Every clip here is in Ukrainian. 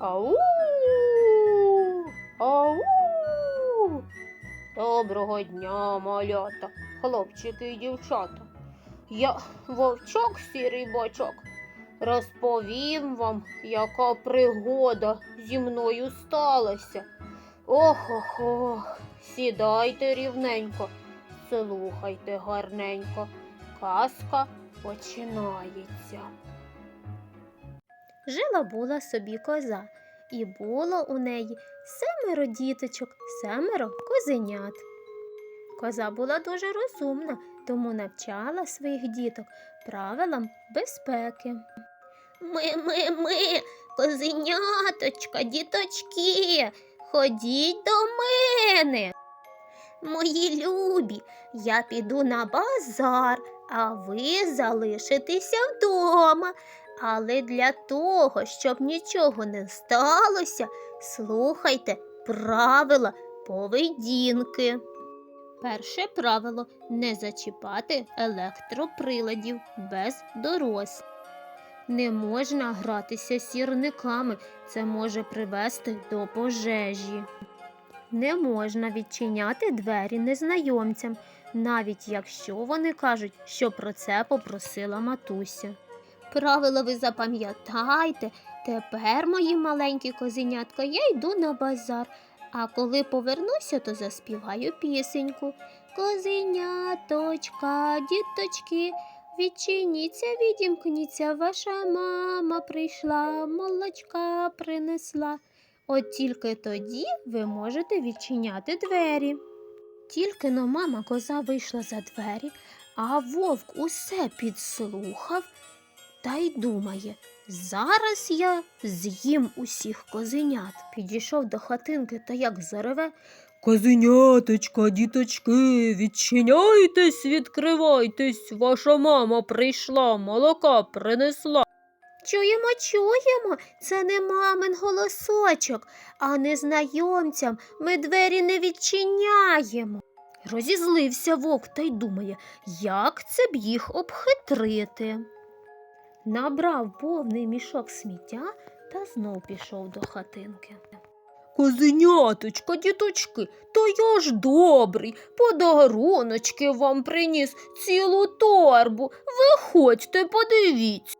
Ау! Ау! Доброго дня, малята, хлопчики і дівчата. Я вовчок сірий бочок. Розповім вам, яка пригода зі мною сталася. Ох ох ох, сідайте рівненько, слухайте гарненько. Казка починається. Жила була собі коза, і було у неї семеро діточок, семеро козенят. Коза була дуже розумна, тому навчала своїх діток правилам безпеки. Ми, ми, ми, козеняточка, діточки, ходіть до мене. Мої любі, я піду на базар, а ви залишитеся вдома. Але для того, щоб нічого не сталося, слухайте правила поведінки. Перше правило не зачіпати електроприладів без дорослих. Не можна гратися сірниками, це може привести до пожежі. Не можна відчиняти двері незнайомцям, навіть якщо вони кажуть, що про це попросила матуся. Правила ви запам'ятайте. Тепер, мої маленькі козенятка, я йду на базар, а коли повернуся, то заспіваю пісеньку. Козеняточка, діточки, відчиніться, відімкніться, ваша мама прийшла, молочка принесла. От тільки тоді ви можете відчиняти двері. Тільки но мама коза вийшла за двері, а вовк усе підслухав та й думає, зараз я з'їм усіх козенят. Підійшов до хатинки та як зареве. Козеняточка, діточки, відчиняйтесь, відкривайтесь, ваша мама прийшла, молока принесла. Чуємо, чуємо, це не мамин голосочок, а незнайомцям ми двері не відчиняємо. Розізлився вовк та й думає, як це б їх обхитрити. Набрав повний мішок сміття та знов пішов до хатинки. Козеняточка, діточки, то я ж добрий, подаруночки вам приніс цілу торбу. Виходьте, подивіться.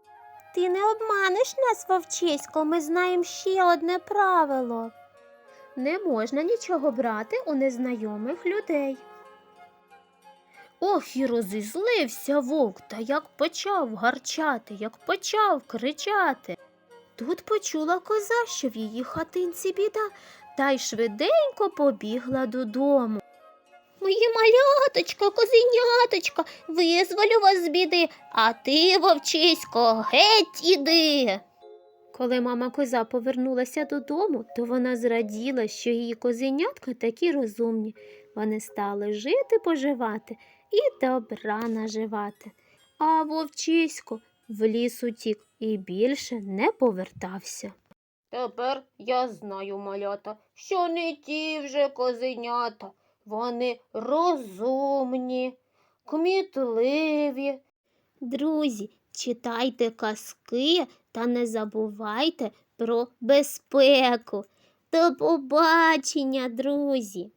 Ти не обманеш нас, вовчисько, ми знаємо ще одне правило. Не можна нічого брати у незнайомих людей. Ох, і розізлився вовк, та як почав гарчати, як почав кричати. Тут почула коза, що в її хатинці біда, та й швиденько побігла додому. Мої маляточка, козеняточка, визволю вас з біди, а ти, вовчисько, геть іди. Коли мама коза повернулася додому, то вона зраділа, що її козенятка такі розумні. Вони стали жити, поживати і добра наживати. А вовчисько в ліс утік і більше не повертався. Тепер я знаю, малята, що не ті вже козенята. Вони розумні, кмітливі. Друзі, читайте казки та не забувайте про безпеку. До побачення, друзі!